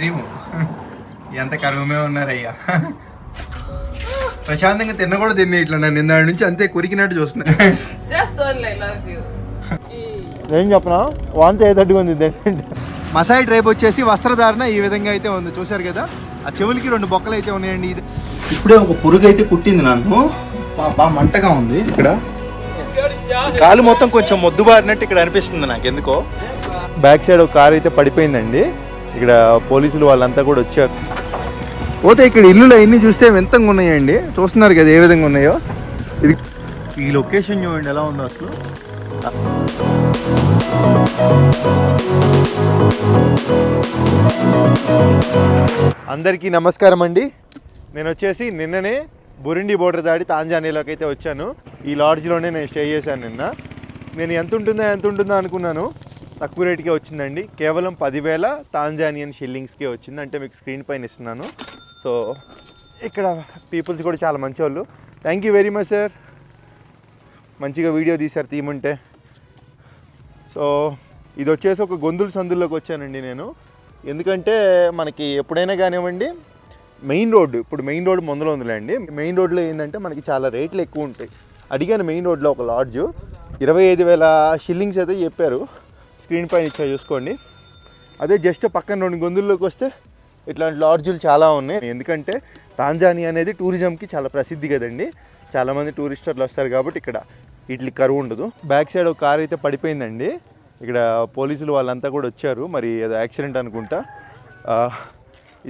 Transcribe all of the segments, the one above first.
రేము. ఎంత కరువుమే ఉన్నారయ్యా. ప్రశాంతంగా తిన్న కూడా తిన్న ఇట్లా నన్ను నిన్న నుంచి అంతే కొరికినట్టు చూస్తున్నా. Only I love you. ఏం చెప్పనా? వాంతి ఏదట్టుగా ఉంది మసాయి ట్రైప్ వచ్చేసి వస్త్రధారణ ఈ విధంగా అయితే ఉంది. చూశారు కదా? ఆ చెవులకి రెండు బొక్కలు అయితే ఉన్నాయండి. ఇది ఇప్పుడే ఒక పురుగు అయితే కుట్టింది నన్ను. బా- బాగా మంటగా ఉంది ఇక్కడ. కాలు మొత్తం కొంచెం మొద్దుబారినట్టు ఇక్కడ అనిపిస్తుంది నాకు. ఎందుకో? బ్యాక్ సైడ్ ఒక కార్ అయితే పడిపోయిందండి. ఇక్కడ పోలీసులు వాళ్ళంతా కూడా వచ్చారు. పోతే ఇక్కడ ఇల్లులు అన్ని చూస్తే వింతంగా ఉన్నాయండి. చూస్తున్నారు కదా ఏ విధంగా ఉన్నాయో. ఇది ఈ లొకేషన్ చూడండి ఎలా ఉందో అసలు. అందరికీ నమస్కారం అండి. నేను వచ్చేసి నిన్ననే బురిండి బోర్డర్ దాడి తాంజానియాలోకి అయితే వచ్చాను. ఈ లాడ్జ్లోనే నేను స్టే చేశాను నిన్న. నేను ఎంత ఉంటుందో ఎంత ఉంటుందో అనుకున్నాను. తక్కువ రేటుకే వచ్చిందండి. కేవలం పదివేల తాంజానియన్ షిల్లింగ్స్కే వచ్చింది. అంటే మీకు స్క్రీన్ పైన ఇస్తున్నాను. సో ఇక్కడ పీపుల్స్ కూడా చాలా మంచివాళ్ళు thank you very much sir మంచిగా వీడియో తీశారు తీయమంటే. సో ఇది వచ్చేసి ఒక గొంతుల సందుల్లోకి వచ్చానండి నేను. ఎందుకంటే మనకి ఎప్పుడైనా కానివ్వండి మెయిన్ రోడ్డు ఇప్పుడు మెయిన్ రోడ్ ముందులో ఉందిలేండి. మెయిన్ రోడ్లో ఏంటంటే మనకి చాలా రేట్లు ఎక్కువ ఉంటాయి. అడిగాను మెయిన్ రోడ్లో ఒక లాడ్జ్. ఇరవై ఐదు వేల షిల్లింగ్స్ అయితే చెప్పారు. స్క్రీన్ పైన ఇచ్చా చూసుకోండి. అదే జస్ట్ పక్కన రెండు గొంతుల్లోకి వస్తే ఇట్లాంటి లాడ్జులు చాలా ఉన్నాయి. ఎందుకంటే తాంజానియా అనేది టూరిజంకి చాలా ప్రసిద్ధి కదండి. చాలామంది టూరిస్టర్లు వస్తారు కాబట్టి ఇక్కడ వీటికి కరువు ఉండదు. బ్యాక్ సైడ్ ఒక కార్ అయితే పడిపోయిందండి. ఇక్కడ పోలీసులు వాళ్ళంతా కూడా వచ్చారు. మరి ఏదో యాక్సిడెంట్ అనుకుంటా.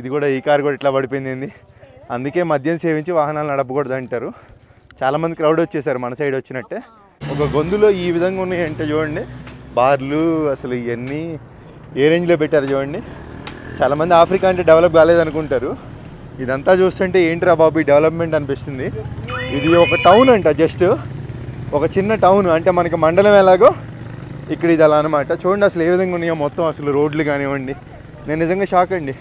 ఇది కూడా ఈ కార్ కూడా ఇట్లా పడిపోయింది అందుకే మద్యం సేవించి వాహనాలు నడపకూడదు అంటారు. చాలామంది క్రౌడ్ వచ్చేసారు మన సైడ్ వచ్చినట్టే. ఒక గొంతులో ఈ విధంగా ఉన్నాయంటే చూడండి. బార్లు అసలు ఇవన్నీ ఏ రేంజ్లో పెట్టారు చూడండి. చాలామంది ఆఫ్రికా అంటే డెవలప్ కాలేదనుకుంటారు ఇదంతా చూస్తుంటే ఏంట్రా బాబు ఈ డెవలప్మెంట్ అనిపిస్తుంది. ఇది ఒక టౌన్ అంట జస్ట్. ఒక చిన్న టౌన్ అంటే మనకి మండలం ఎలాగో ఇక్కడ ఇది అలా అనమాట చూడండి అసలు ఏ విధంగా ఉన్నాయో మొత్తం అసలు రోడ్లు కానివ్వండి. నేను నిజంగా షాక్ అండి.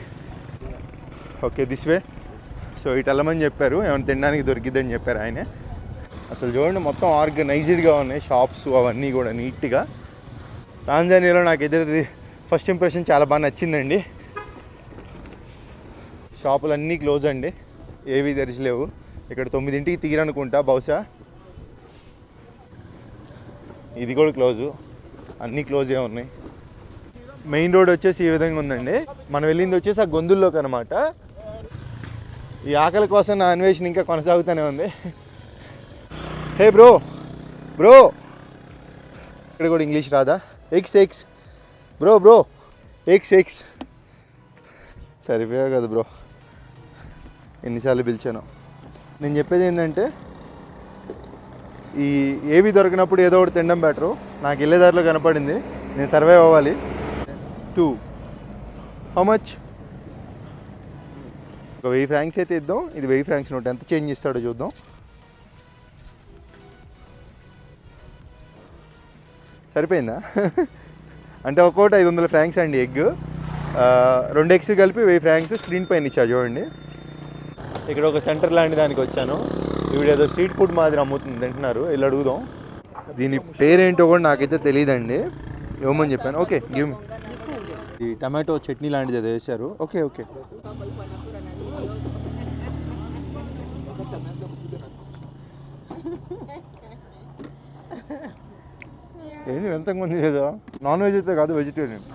Okay this way. సో ఇటు వెళ్ళమని చెప్పారు. ఏమైనా తినడానికి దొరికిద్దని చెప్పారు ఆయన. అసలు చూడండి మొత్తం ఆర్గనైజ్డ్గా ఉన్నాయి షాప్స్ అవన్నీ కూడా నీట్గా. తాంజానియాలో నాకైతే ఫస్ట్ ఇంప్రెషన్ చాలా బాగా నచ్చిందండి. షాపులు అన్నీ క్లోజ్ అండి. ఏవి తెరిచలేవు. ఇక్కడ తొమ్మిదింటికి తీరనుకుంటా బహుశా. ఇది కూడా క్లోజు అన్నీ క్లోజే ఉన్నాయి. మెయిన్ రోడ్ వచ్చేసి ఈ విధంగా ఉందండి. మనం వెళ్ళింది వచ్చేసి ఆ గొంతుల్లోకి అనమాట ఈ ఆకలి కోసం నా అన్వేషణ ఇంకా కొనసాగుతూనే ఉంది. హే బ్రో బ్రో ఇక్కడ కూడా ఇంగ్లీష్ రాదా? X X bro bro X X సరిపోయా కదా బ్రో ఎన్నిసార్లు పిలిచాను. నేను చెప్పేది ఏంటంటే ఈ ఏవి దొరికినప్పుడు ఏదో ఒకటి తినడం బెటరు నాకు వెళ్ళే దారిలో కనపడింది. నేను సర్వైవ్ అవ్వాలి. టూ హౌ మచ్ ఒక వెయ్యి ఫ్రాంక్స్ అయితే ఇద్దాం. ఇది వెయ్యి ఫ్రాంక్స్ నోట్. ఎంత చేంజ్ ఇస్తాడో చూద్దాం. సరిపోయిందా? అంటే ఒక్కోటి ఐదు వందల ఫ్రాంక్స్ అండి ఎగ్. రెండు ఎగ్స్ కలిపి వెయ్యి ఫ్రాంక్స్ స్క్రీన్ పైన ఇచ్చా చూడండి. ఇక్కడ ఒక సెంటర్ లాంటి దానికి వచ్చాను. ఇవిడ ఏదో స్ట్రీట్ ఫుడ్ మాదిరి అమ్ముతుంది తింటున్నారు వెళ్ళి అడుగుదాం. దీని పేరేంటో కూడా నాకైతే తెలియదండి ఇవ్వమని చెప్పాను. ఓకే గివ్ ఈ టమాటో చట్నీ లాంటిది అది వేశారు. Okay okay. ఏంది? ఎంత ఉంది ఏదో? నాన్ వెజ్ అయితే కాదు వెజిటేరియన్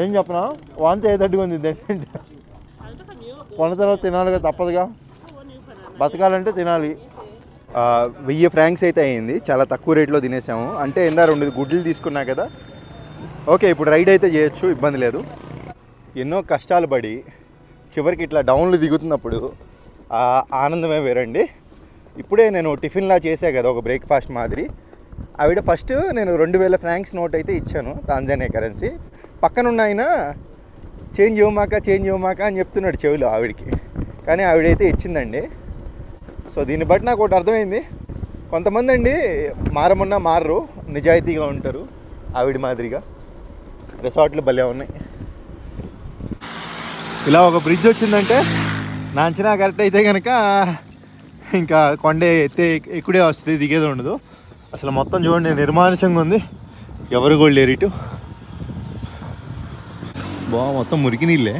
ఏం చెప్పనా? వాంతి ఏదట్టుగా ఉంది ఏంటంటే కొన్న తర్వాత తినాలిగా తప్పదుగా. బతకాలంటే తినాలి. వెయ్యి ఫ్రాంక్స్ అయితే అయ్యింది. చాలా తక్కువ రేట్లో తినేసాము. అంటే ఇందా రెండు గుడ్లు తీసుకున్నా కదా. ఓకే ఇప్పుడు రైడ్ అయితే చేయొచ్చు ఇబ్బంది లేదు. ఎన్నో కష్టాలు పడి చివరికి ఇట్లా డౌన్లు దిగుతున్నప్పుడు ఆనందమే వేరండి. ఇప్పుడే నేను టిఫిన్లా చేసా కదా ఒక బ్రేక్ఫాస్ట్ మాదిరి. ఆవిడ ఫస్ట్ నేను రెండు వేల ఫ్రాంక్స్ నోట్ అయితే ఇచ్చాను తాంజానియా కరెన్సీ. పక్కనున్న ఆయన చేంజ్ ఇవ్వమాక చేంజ్ ఇవ్వమాక అని చెప్తున్నాడు చెవిలో ఆవిడకి. కానీ ఆవిడైతే ఇచ్చిందండి. సో దీన్ని బట్టి నాకు ఒకటి అర్థమైంది. కొంతమంది అండి మారమున్నా మారరు నిజాయితీగా ఉంటారు ఆవిడ మాదిరిగా. రిసార్ట్లు భలే ఉన్నాయి. ఇలా ఒక బ్రిడ్జ్ వచ్చిందంటే నా అంచనా కరెక్ట్ అయితే కనుక ఇంకా కొండ ఎత్తే ఎక్కుడే వస్తుంది దిగేది ఉండదు. అసలు మొత్తం చూడండి నిర్మానుషంగా ఉంది. ఎవరు కూడా లేరు ఇటు. బా మొత్తం మురికి నీళ్ళే.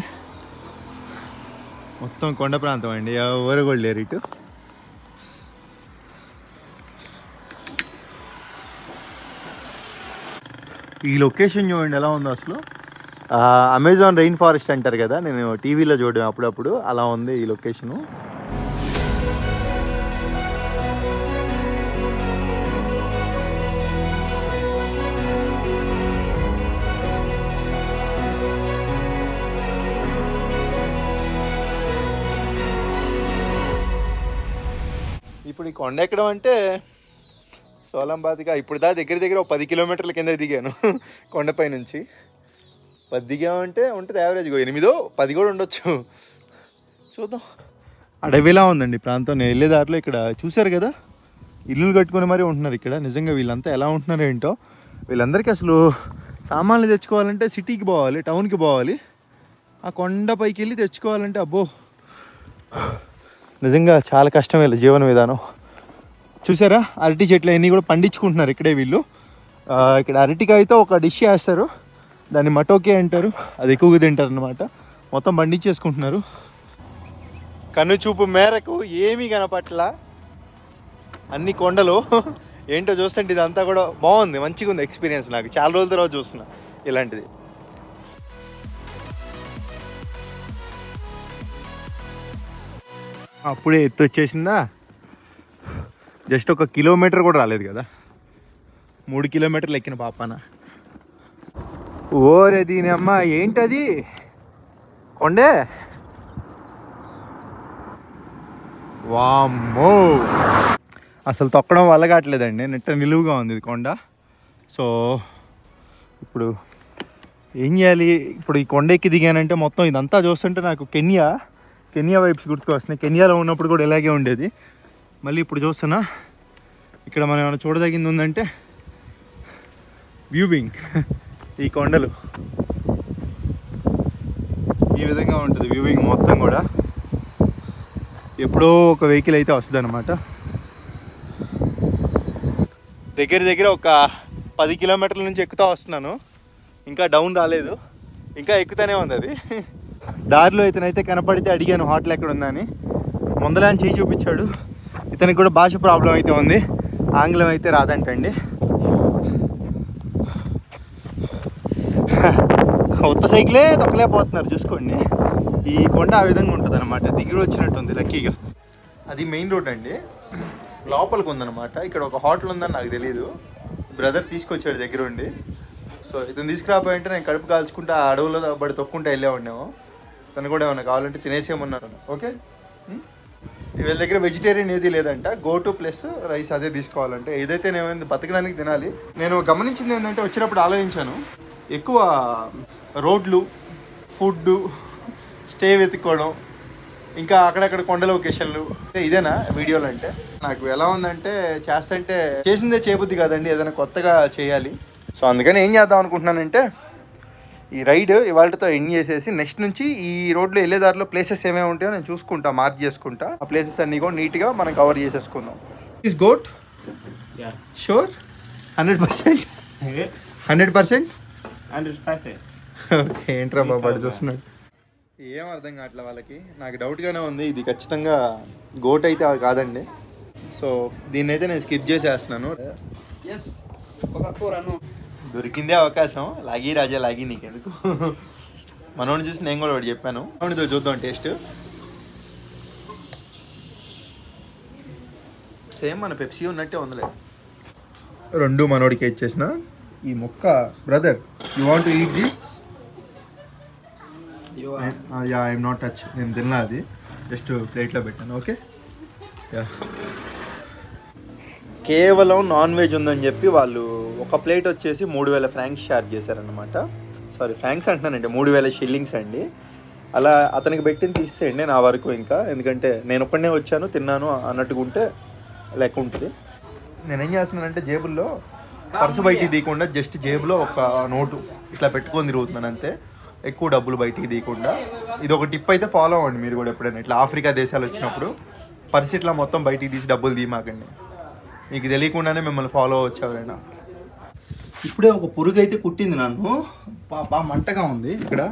మొత్తం కొండ ప్రాంతం అండి ఎవరు కూడా లేరు ఇటు. ఈ లొకేషన్ చూడండి ఎలా ఉందో అసలు. అమెజాన్ రెయిన్ ఫారెస్ట్ అంటారు కదా నేను టీవీలో చూడడం అప్పుడప్పుడు. అలా ఉంది ఈ లొకేషను. ఇప్పుడు ఈ కొండ ఎక్కడం అంటే సోలంబాదిగా ఇప్పుడు దా దగ్గర దగ్గర ఒక పది కిలోమీటర్ల కింద దిగాను కొండపై నుంచి. పది దిగామంటే ఉంటుంది యావరేజ్ ఎనిమిదో పది కూడా ఉండొచ్చు. చూద్దాం. అడవిలా ఉందండి ప్రాంతం. నేను వెళ్ళే దారిలో ఇక్కడ చూశారు కదా? ఇల్లులు కట్టుకొని మరీ ఉంటున్నారు ఇక్కడ. నిజంగా వీళ్ళంతా ఎలా ఉంటున్నారు ఏంటో? వీళ్ళందరికీ అసలు సామాన్లు తెచ్చుకోవాలంటే సిటీకి పోవాలి టౌన్కి పోవాలి. ఆ కొండపైకి వెళ్ళి తెచ్చుకోవాలంటే అబ్బో. నిజంగా చాలా కష్టం వీళ్ళ జీవన విధానం. చూసారా అరటి చెట్లు అన్నీ కూడా పండించుకుంటున్నారు ఇక్కడే వీళ్ళు. ఇక్కడ అరటికాయతో ఒక డిష్ చేస్తారు. దాన్ని మటోకే అంటారు. అది ఎక్కువగా తింటారు అనమాట మొత్తం పండించేసుకుంటున్నారు. కన్ను చూపు మేరకు ఏమీ కనపట్ల. అన్ని కొండలు. ఏంటో చూస్తుంటే ఇదంతా కూడా బాగుంది. మంచిగా ఉంది ఎక్స్పీరియన్స్ నాకు. చాలా రోజుల తర్వాత చూస్తున్నా ఇలాంటిది. అప్పుడే ఎత్తు వచ్చేసిందా? జస్ట్ ఒక కిలోమీటర్ కూడా రాలేదు కదా. మూడు కిలోమీటర్లు ఎక్కిన పాపానా. ఓరే దీని అమ్మ ఏంటది? కొండే? వామ్మో! అసలు తొక్కడం వల్ల కావట్లేదండి నెట్ట నిలువుగా ఉంది ఇది కొండ. సో ఇప్పుడు ఏం చేయాలి? ఇప్పుడు ఈ కొండ ఎక్కి దిగానంటే మొత్తం ఇదంతా చూస్తుంటే నాకు కెన్యా కెన్యా వైబ్స్ గుర్తుకొస్తున్నాయి. కెన్యాలో ఉన్నప్పుడు కూడా ఇలాగే ఉండేది. మళ్ళీ ఇప్పుడు చూస్తున్నా. ఇక్కడ మనం ఏమైనా చూడదగింది ఉందంటే వ్యూవింగ్. ఈ కొండలు. ఈ విధంగా ఉంటుంది వ్యూవింగ్ మొత్తం కూడా. ఎప్పుడో ఒక వెహికల్ అయితే వస్తుంది అనమాట దగ్గర దగ్గర ఒక పది కిలోమీటర్ల నుంచి ఎక్కుతా వస్తున్నాను. ఇంకా డౌన్ రాలేదు. ఇంకా ఎక్కుతానే ఉంది అది. దారిలో ఇతనైతే కనపడితే అడిగాను హోటల్ ఎక్కడ ఉందని ముందలే అని చేయి చూపించాడు. ఇతనికి కూడా భాష ప్రాబ్లం అయితే ఉంది. ఆంగ్లం అయితే రాదంటండి. ఉత్త సైకిలే తొక్కలేకపోతున్నారు చూసుకోండి. ఈ కొండ ఆ విధంగా ఉంటుంది అనమాట దిగుడు వచ్చినట్టుంది లక్కీగా. అది మెయిన్ రోడ్ అండి. లోపలికి ఉందన్నమాట. ఇక్కడ ఒక హోటల్ ఉందని నాకు తెలియదు బ్రదర్ తీసుకొచ్చాడు దగ్గర ఉండి సో ఇతను తీసుకురాపోయింటే నేను కడుపు కాల్చుకుంటా ఆ అడవులో బడి తొక్కుంటా వెళ్ళే ఉండేమో తను కూడా ఏమన్నా కావాలంటే తినేసేమన్నారు ఓకే? వీళ్ళ దగ్గర వెజిటేరియన్ ఏది లేదంట. గో టు ప్లస్ రైస్ అదే తీసుకోవాలంటే. ఏదైతే నేను బతకడానికి తినాలి నేను గమనించింది ఏంటంటే వచ్చినప్పుడు ఆలోచించాను. ఎక్కువ రోడ్లు ఫుడ్ స్టే వెతుక్కోవడం ఇంకా అక్కడక్కడ కొండ లొకేషన్లు ఇదేనా వీడియోలు అంటే? నాకు ఎలా ఉందంటే చేస్తుంటే చేసిందే చేయబుద్ది కాదండి ఏదైనా కొత్తగా చేయాలి. సో అందుకని ఏం చేద్దాం అనుకుంటున్నానంటే ఈ రైడ్ ఇవాళతో ఎండ్ చేసేసి నెక్స్ట్ నుంచి ఈ రోడ్లో వెళ్ళే దారిలో ప్లేసెస్ ఏమేమి ఉంటాయో నేను చూసుకుంటా మార్క్ చేసుకుంటా. ఆ ప్లేసెస్ అన్ని కూడా నీట్గా మనం కవర్ చేసేసుకుందాం. Is goat. Sure hundred percent hundred percent Hundred percent. Okay ఏంట్రా బాబు వాడు చూస్తున్నాడు. ఏం అర్థం కావట్లే వాళ్ళకి. నాకు డౌట్గానే ఉంది ఇది ఖచ్చితంగా గోట్ అయితే అవి కాదండి. సో దీన్ని అయితే నేను స్కిప్ చేసేస్తున్నాను. Yes. ఒక కూరను దొరికిందే అవకాశం లాగి రాజా లాగి నీకెందుకు? మనోడిని చూసి నేను కూడా ఒకటి చెప్పాను. మనోడితో చూద్దాం టేస్ట్. సేమ్ మన పెప్సీ ఉన్నట్టే ఉందిలే. రెండు మనోడికి ఇచ్చేసిన. ఈ మొక్క brother you want eat this ya I'm not touch నేను తిన్నా అది. జస్ట్ ప్లేట్లో పెట్టాను ఓకే యా కేవలం నాన్ వెజ్ ఉందని చెప్పి వాళ్ళు ఒక ప్లేట్ వచ్చేసి మూడు వేల ఫ్రాంక్స్ ఛార్జ్ చేశారనమాట సారీ ఫ్రాంక్స్ అంటున్నానండి మూడు వేల షిల్లింగ్స్ అండి. అలా అతనికి పెట్టింది తీసేయండి నా వరకు ఇంకా. ఎందుకంటే నేను ఒక్కడనే వచ్చాను తిన్నాను అన్నట్టుగా ఉంటే లెక్క ఉంటుంది. నేనేం చేస్తున్నానంటే జేబుల్లో పర్సు బయటికి తీయకుండా జస్ట్ జేబులో ఒక నోటు ఇట్లా పెట్టుకొని తిరుగుతున్నాను అంతే. ఎక్కువ డబ్బులు బయటికి తీయకుండా. ఇది ఒక టిప్ అయితే ఫాలో అవ్వండి మీరు కూడా ఎప్పుడైనా. ఇట్లా ఆఫ్రికా దేశాలు వచ్చినప్పుడు పరిస్థితిలో ఇట్లా మొత్తం బయటికి తీసి డబ్బులు తీయమాకండి. మీకు తెలియకుండానే మిమ్మల్ని ఫాలో వచ్చేవారైనా ఎవరైనా. ఇప్పుడే ఒక పురుగు అయితే కుట్టింది నన్ను. బా బాగా మంటగా ఉంది ఇక్కడ.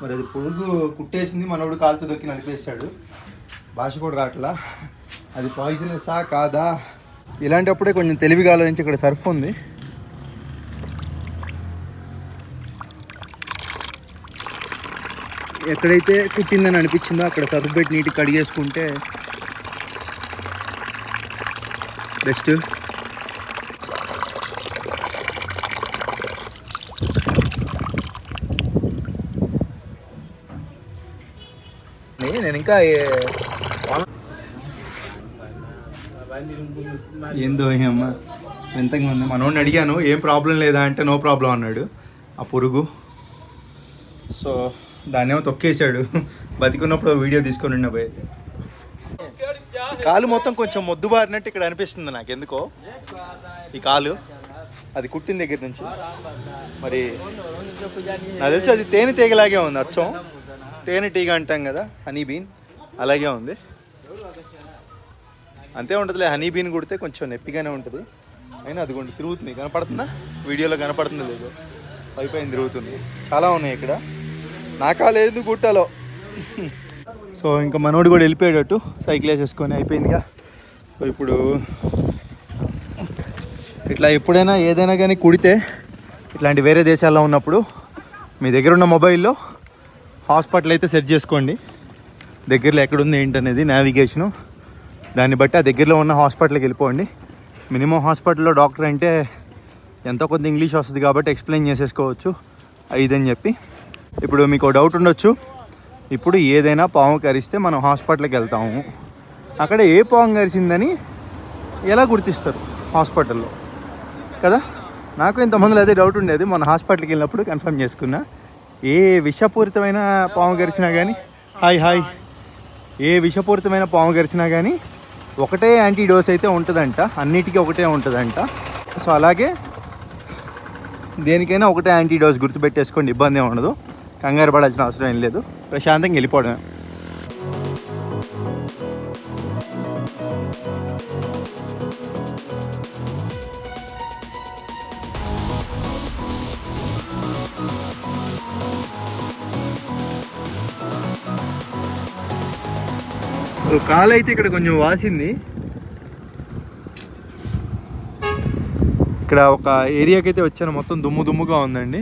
మరి అది పురుగు కుట్టేసింది మనోడు కాలుతో దొక్కి నడిపేశాడు భాష కూడా రావట్లా. అది పాయిజనసా కాదా? ఇలాంటప్పుడే కొంచెం తెలివిగా ఆలోచించి ఇక్కడ సర్ఫ్ ఉంది. ఎక్కడైతే కుట్టిందని అనిపించిందో అక్కడ సర్ఫ్ పెట్టి నీటికి కడిగేసుకుంటే బెస్ట్. నేను ఇంకా ఏందో అమ్మ. వింతగా ఉంది. మనోడిని అడిగాను ఏం ప్రాబ్లం లేదా? అంటే నో ప్రాబ్లం అన్నాడు ఆ పురుగు. సో దాన్నేమో తొక్కేశాడు. బతికున్నప్పుడు వీడియో తీసుకొని ఉన్న పోయి. కాలు మొత్తం కొంచెం మొద్దుబారినట్టు ఇక్కడ అనిపిస్తుంది నాకు. ఎందుకో? ఈ కాలు. అది కుట్టిన దగ్గర నుంచి. మరి నాకు తెలిసి అది తేనె తీగలాగే ఉంది అచ్చం. తేనె టీగ అంటాం కదా హనీ బీన్. అలాగే ఉంది. అంతే ఉంటుందిలే హనీ బీన్ కుడితే కొంచెం నొప్పిగానే ఉంటుంది. అయినా అదిగోండి తిరుగుతుంది. కనపడుతుందా? వీడియోలో కనపడుతుంది లేదు. పైపైన తిరుగుతుంది. చాలా ఉన్నాయి ఇక్కడ. నాకా లేదు గుట్టలో. సో ఇంకా మనోడు కూడా వెళ్ళిపోయేటట్టు సైకిల్ వేసేసుకొని అయిపోయిందిగా. సో ఇప్పుడు ఇట్లా ఎప్పుడైనా ఏదైనా కానీ కుడితే ఇట్లాంటి వేరే దేశాల్లో ఉన్నప్పుడు మీ దగ్గర ఉన్న మొబైల్లో హాస్పిటల్ అయితే సెట్ చేసుకోండి. దగ్గరలో ఎక్కడుంది ఏంటనేది నావిగేషను. దాన్ని బట్టి ఆ దగ్గరలో ఉన్న హాస్పిటల్కి వెళ్ళిపోండి. మినిమం హాస్పిటల్లో డాక్టర్ అంటే ఎంతో కొంత ఇంగ్లీష్ వస్తుంది కాబట్టి ఎక్స్ప్లెయిన్ చేసేసుకోవచ్చు. ఇదని చెప్పి. ఇప్పుడు మీకు డౌట్ ఉండొచ్చు. ఇప్పుడు ఏదైనా పాము కరిస్తే మనం హాస్పిటల్కి వెళ్తాము. అక్కడ ఏ పాము కరిసిందని ఎలా గుర్తిస్తారు హాస్పిటల్లో? కదా? నాకు ఇంతమందిలో అదే డౌట్ ఉండేది. మన హాస్పిటల్కి వెళ్ళినప్పుడు కన్ఫర్మ్ చేసుకున్నా. ఏ విషపూరితమైన పాము కరిచినా కానీ హాయ్ హాయ్. ఏ విషపూరితమైన పాము కరిచినా కానీ ఒకటే యాంటీ డోస్ అయితే ఉంటుందంట. అన్నిటికీ ఒకటే ఉంటుందంట. సో అలాగే దేనికైనా ఒకటే యాంటీ డోస్ గుర్తుపెట్టేసుకోండి. ఇబ్బంది ఉండదు. కంగారు పడాల్సిన అవసరం ఏం లేదు. ప్రశాంతంగా వెళ్ళిపోవడమే. సో కాలు అయితే ఇక్కడ కొంచెం వాసింది. ఇక్కడ ఒక ఏరియాకి అయితే వచ్చాను మొత్తం దుమ్ము దుమ్ముగా ఉందండి.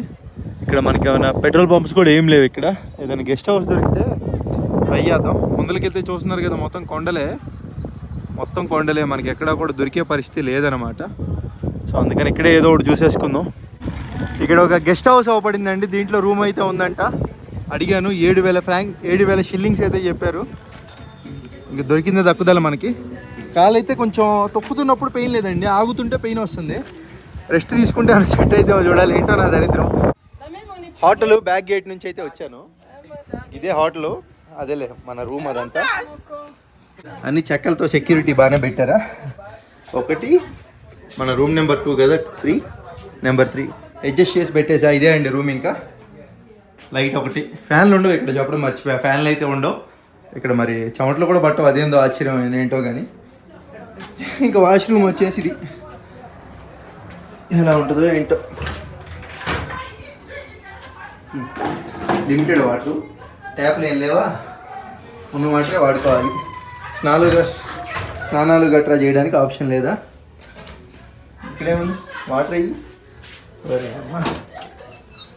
ఇక్కడ మనకి ఏమైనా పెట్రోల్ పంప్స్ కూడా ఏం లేవు ఇక్కడ. ఏదైనా గెస్ట్ హౌస్ దొరికితే ట్రై చేద్దాం. ముందరికెళ్తే చూస్తున్నారు కదా మొత్తం కొండలే. మొత్తం కొండలే మనకి ఎక్కడా కూడా దొరికే పరిస్థితి లేదనమాట సో అందుకని ఇక్కడే ఏదో ఒకటి చూసేసుకుందాం. ఇక్కడ ఒక గెస్ట్ హౌస్ అవపడిందండి దీంట్లో రూమ్ అయితే ఉందంట. అడిగాను ఏడు వేల ఫ్రాంక్ ఏడు వేల షిల్లింగ్స్ అయితే చెప్పారు. ఇంకా దొరికిందే దక్కుదల మనకి. కాలు అయితే కొంచెం తొక్కుతున్నప్పుడు పెయిన్ లేదండి ఆగుతుంటే పెయిన్ వస్తుంది. రెస్ట్ తీసుకుంటే సెట్ అయితే చూడాలి ఏంటో నా దరిద్రం. హోటల్ బ్యాక్ గేట్ నుంచి అయితే వచ్చాను. ఇదే హోటల్ అదేలే మన రూమ్ అదంతా. అన్ని చెక్కలతో సెక్యూరిటీ బాగానే పెట్టారా? ఒకటి మన రూమ్ నెంబర్ టూ కదా త్రీ నెంబర్ త్రీ అడ్జస్ట్ చేసి పెట్టేసా ఇదే అండి రూమ్ ఇంకా. లైట్ ఒకటి. ఫ్యాన్లు ఉండవు ఇక్కడ చెప్పడం మర్చిపోయా. ఫ్యాన్లు అయితే ఉండవు. ఇక్కడ మరి చెమటలు కూడా పట్టవు అదేందో ఆశ్చర్యం ఏంటో కానీ ఇంకా వాష్రూమ్ వచ్చేసి ఇది. ఎలా ఉంటుందో ఏంటో. లిమిటెడ్ వాటర్ ట్యాప్లు ఏం లేవా? ఉన్న వాటరే వాడుకోవాలి. స్నానాలు గ- స్నానాలు గట్రా చేయడానికి ఆప్షన్ లేదా? ఇక్కడేముంది వాటర్ అయ్యి అమ్మ.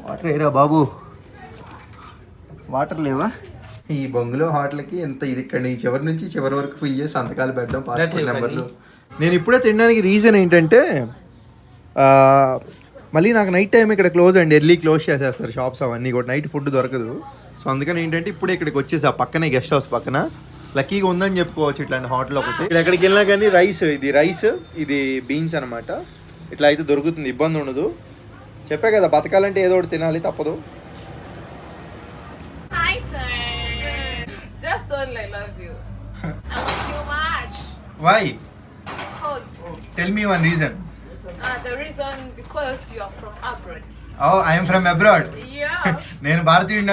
వాటర్ వేయరా బాబు. వాటర్ లేవా? ఈ బొంగులో హోటల్కి ఎంత ఇది ఇక్కడ చివరి నుంచి చివరి వరకు ఫిల్ చేసి సంతకాలు పెట్టడం పాస్పోర్ట్ నెంబర్లు నేను ఇప్పుడే తినడానికి రీజన్ ఏంటంటే మళ్ళీ నాకు నైట్ టైం ఇక్కడ క్లోజ్ అండి ఎర్లీ క్లోజ్ చేసేస్తారు షాప్స్ అవన్నీ కూడా. నైట్ ఫుడ్ దొరకదు. సో అందుకని ఏంటంటే ఇప్పుడే ఇక్కడికి వచ్చేసి. ఆ పక్కనే గెస్ట్ హౌస్ పక్కన. లక్కీగా ఉందని చెప్పుకోవచ్చు ఇట్లాంటి హోటల్ ఒకటి. ఇక్కడ ఎక్కడికి వెళ్ళినా కానీ రైస్ ఇది రైస్ ఇది బీన్స్ అనమాట ఇట్లా అయితే దొరుకుతుంది. ఇబ్బంది ఉండదు. చెప్పా కదా బతకాలంటే ఏదో ఒకటి తినాలి తప్పదు. Why tell me one reason uh, the reason because you are from abroad. Oh I'm from abroad Yeah. నేను భారతీయుడు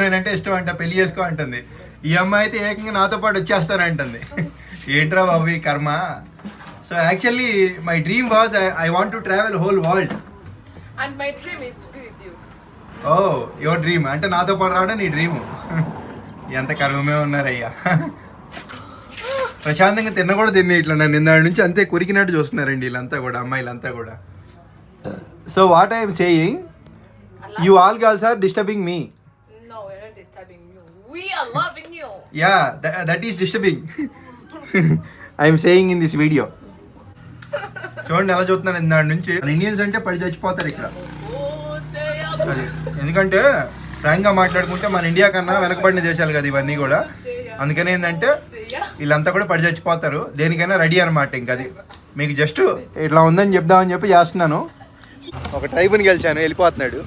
నేనంటే ఇష్టం అంట పెళ్ళి చేసుకో అంటుంది. ఈ అమ్మాయి అయితే ఏకంగా నాతో పాటు వచ్చేస్తానంటుంది ఏంట్రా బాబు ఈ కర్మ? So so actually my dream was I want to travel whole world And my dream is to be with you. Oh your dream అంటే నాతో పాటు రావడం నీ డ్రీము ఎంత కరువమే ఉన్నారయ్యా. ప్రశాంతంగా తిన్న కూడా తిన్న ఇట్లా నన్ను నుంచి అంతే కొరికినట్టు చూస్తున్నారండి వీళ్ళంతా కూడా అమ్మాయిలంతా కూడా. So what I'm saying you all girls are disturbing me. Yeah that is disturbing I'm saying in this video చూడండి ఎలా చూస్తున్నాను దాని నుంచి. ఇండియన్స్ అంటే పడి చచ్చిపోతారు ఇక్కడ. ఎందుకంటే ఫ్రాంక్గా మాట్లాడుకుంటే మన ఇండియా కన్నా వెనకబడిన దేశాలు కదా ఇవన్నీ కూడా. అందుకని ఏంటంటే వీళ్ళంతా కూడా పడి చచ్చిపోతారు. దేనికైనా రెడీ అనమాట ఇంక అది. మీకు జస్ట్ ఇట్లా ఉందని చెప్దామని చెప్పి చేస్తున్నాను. ఒక ట్రైబ్ని గెలిచాను వెళ్ళిపోతున్నాడు.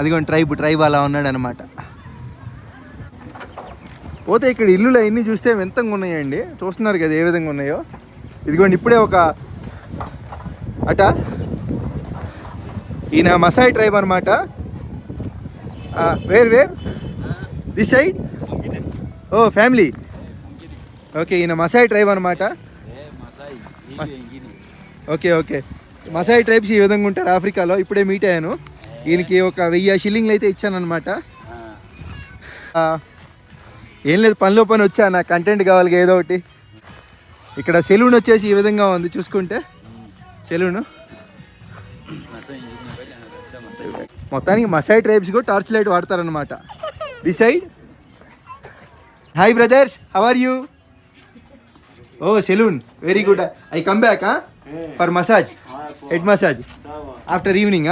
అదిగోండి ట్రైబ్ ట్రైబ్ అలా ఉన్నాడు అనమాట పోతే ఇక్కడ ఇల్లులు అవన్నీ చూస్తే వింతంగా ఉన్నాయండి. చూస్తున్నారు కదా ఏ విధంగా ఉన్నాయో. ఇదిగోండి ఇప్పుడే ఒక అట. ఈయన మసాయి ట్రైబ్ అనమాట where where. This side. Oh family. Okay ఈయన మసాయి ట్రైబ్ అనమాట ఓకే ఓకే. మసాయి ట్రైబ్స్ ఈ విధంగా ఉంటారు ఆఫ్రికాలో. ఇప్పుడే మీట్ అయ్యాను. ఈయనకి ఒక వెయ్యి షిల్లింగ్లు అయితే ఇచ్చానమాట ఏం లేదు పనిలో పని వచ్చా నా కంటెంట్ కావాలి ఏదో ఒకటి. ఇక్కడ సెలూన్ వచ్చేసి ఈ విధంగా ఉంది చూసుకుంటే. సెలూను. మొత్తానికి మసాయి ట్రైబ్స్ కూడా torch light వాడతారనమాట decide hi brothers how are you oh saloon very good I come back for massage head massage after evening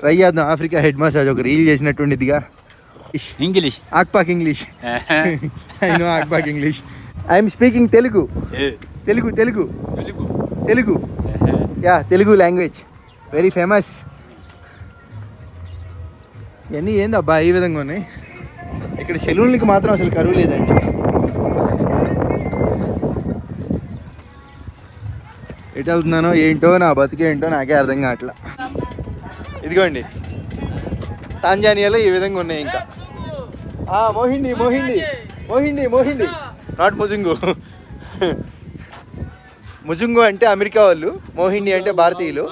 try చేద్దాం ఆఫ్రికా హెడ్ మసాజ్ ఒక రీల్ చేసినటువంటిదిగా English. ఆక్పాక్ English I know ఆక్పాక్ English I'm speaking Telugu Telugu Telugu Telugu yeah Telugu language very famous ఇవన్నీ ఏందబ్బా ఈ విధంగా ఉన్నాయి? ఇక్కడ సెలూన్లకి మాత్రం అసలు కరువు లేదండి. ఎటు వెళ్తున్నానో ఏంటో నా బతికేంటో నాకే అర్థం కావట్లా. ఇదిగోండి. తాంజానియాలో ఈ విధంగా ఉన్నాయి ఇంకా. మోహిండి మోహిండి మోహిండి మోహిండి. నాట్ ముజుంగు. ముజుంగు అంటే అమెరికా వాళ్ళు మోహిండి అంటే భారతీయులు.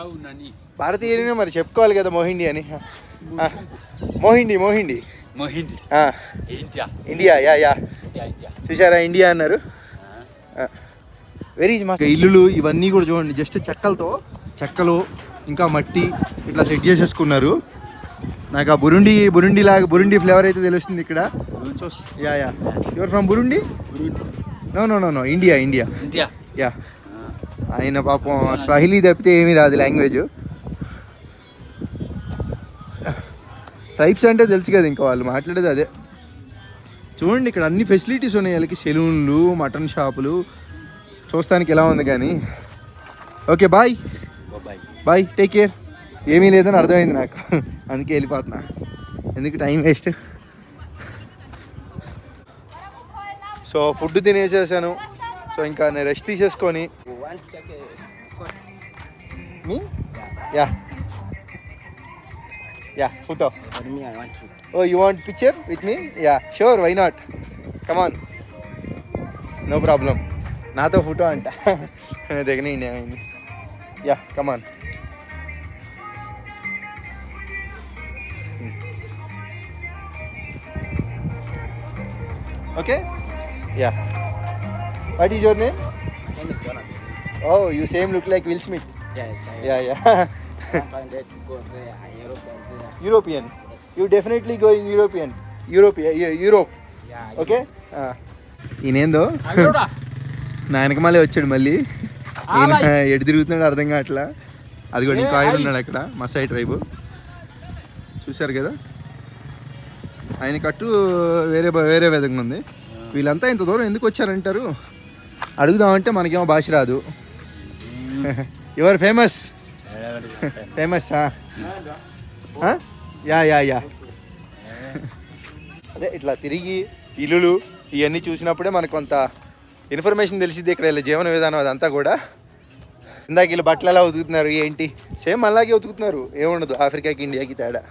భారతీయులనే మరి చెప్పుకోవాలి కదా మోహిండి అని. మోహిండి మోహిండి. India yeah yeah. చూసారా ఇండియా అన్నారు? వెరీ మా ఇల్లులు ఇవన్నీ కూడా చూడండి జస్ట్ చెక్కలతో చెక్కలు ఇంకా మట్టి ఇట్లా సెట్ చేసేసుకున్నారు. నాకు ఆ బురుండి బురుండి లాగా బురుండి ఫ్లేవర్ అయితే తెలుస్తుంది ఇక్కడ. Yeah yeah your from Burundi no no no no India India. Yeah ఆయన పాపం స్వహిలీ తప్పితే ఏమీ రాదు లాంగ్వేజ్ ట్రైబ్స్ అంటే తెలుసు కదా ఇంకా వాళ్ళు మాట్లాడేది అదే. చూడండి ఇక్కడ అన్ని ఫెసిలిటీస్ ఉన్నాయి వాళ్ళకి. సెలూన్లు మటన్ షాపులు చూస్తానికి ఎలా ఉంది కానీ. Okay bye. Bye take care ఏమీ లేదని అర్థమైంది నాకు. అందుకే వెళ్ళిపోతున్నా. ఎందుకు టైం వేస్ట్ సో ఫుడ్ తినేసేసాను. సో ఇంకా నేను రెస్ట్ తీసేసుకొని? మీ yeah yeah photo For me, I want to. Oh you want picture with me yeah sure why not come on no problem నాతో ఫోటో అంట దిగనండి ఏమైంది yeah come on okay yeah what is your name When is Jonathan? Oh you same look like Will Smith Yes, I yeah yeah find that to go there. I European there. European. You definitely going European Europe Europe. Okay ఈయనేందో? నా వెనకమాలే వచ్చాడు మళ్ళీ. ఈయన ఎటు తిరుగుతున్నాడు అర్థం కావట్లా. అది కూడా ఇంకో ఆయన ఉన్నాడు అక్కడ మసాయి ట్రైబ్ చూశారు కదా? ఆయన కట్టు వేరే వేరే విధంగా ఉంది. వీళ్ళంతా ఇంత దూరం ఎందుకు వచ్చారంటారు? అడుగుదామంటే మనకేమో భాష రాదు. ఎవరు famous famous yeah yeah yeah అదే ఇట్లా తిరిగి ఇల్లులు ఇవన్నీ చూసినప్పుడే మనకు కొంత ఇన్ఫర్మేషన్ తెలిసింది ఇక్కడ ఇలా జీవన విధానం అదంతా కూడా. ఇందాక వీళ్ళు బట్టలు ఎలా ఉతుకుతున్నారు ఏంటి? సేమ్ అలాగే ఉతుకుతున్నారు. ఏముండదు ఆఫ్రికాకి ఇండియాకి తేడా.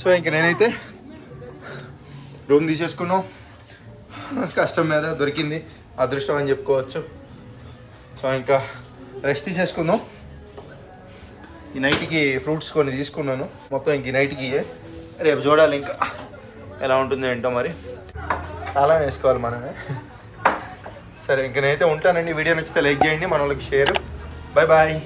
సో ఇంక నేనైతే రూమ్ తీసేసుకున్నాం. కష్టం మీద దొరికింది అదృష్టం అని చెప్పుకోవచ్చు. సో ఇంకా రెస్ట్ తీసేసుకుందాం. ఈ నైట్కి ఫ్రూట్స్ కొన్ని తీసుకున్నాను. మొత్తం ఇంక నైట్కి రేపు చూడాలి ఇంకా. ఎలా ఉంటుందో ఏంటో మరి. తాళం వేసుకోవాలి మనమే. సరే ఇంక నేనైతే ఉంటానండి. వీడియో నచ్చితే లైక్ చేయండి మన వాళ్ళకి షేర్. Bye bye.